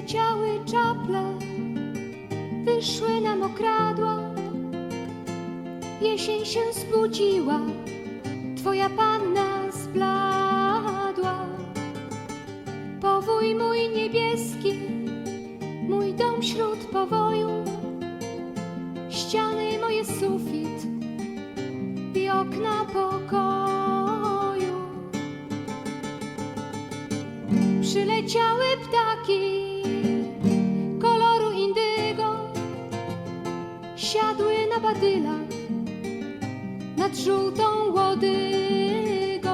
Przyleciały czaple, wyszły na mokradła. Jesień się zbudziła, twoja panna zbladła. Powój mój niebieski, mój dom wśród powoju, ściany moje sufit i okna pokoju. Przyleciały ptaki nad żółtą łodygą.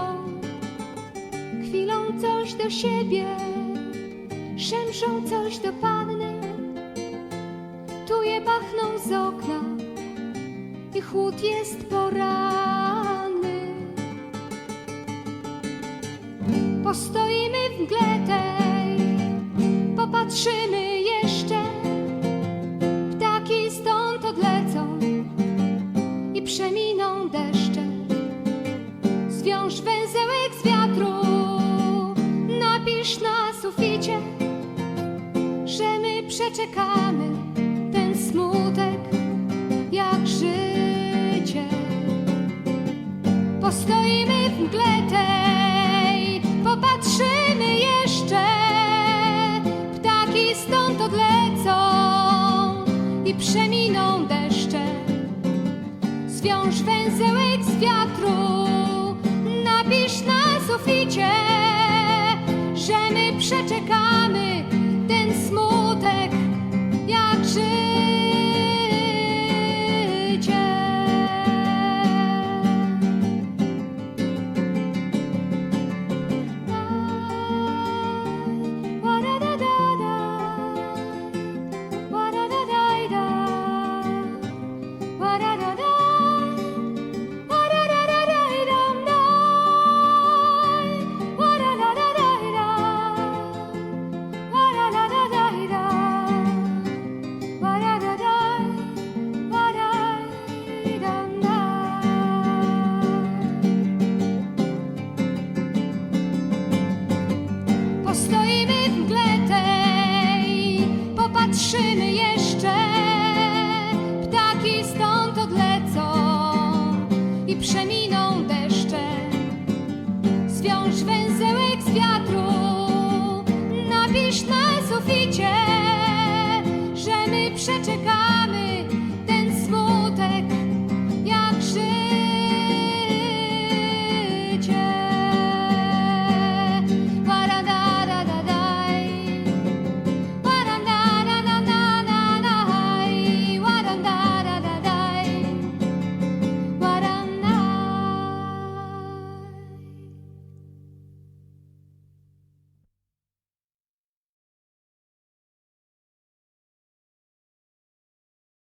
Chwilą coś do siebie, szemszą coś do panny, tu je pachną z okna i chłód jest poranny. Postoimy w mgle tej, popatrzymy ten smutek jak życie. Postoimy w mgle tej, popatrzymy jeszcze. Ptaki stąd odlecą i przeminą deszcze. Zwiąż węzełek z wiatru, napisz na suficie, że my przeczekamy popatrzymy jeszcze. Ptaki stąd odlecą i przeminą deszcze. Zwiąż węzełek z wiatru, napisz na suficie, że my przeczekamy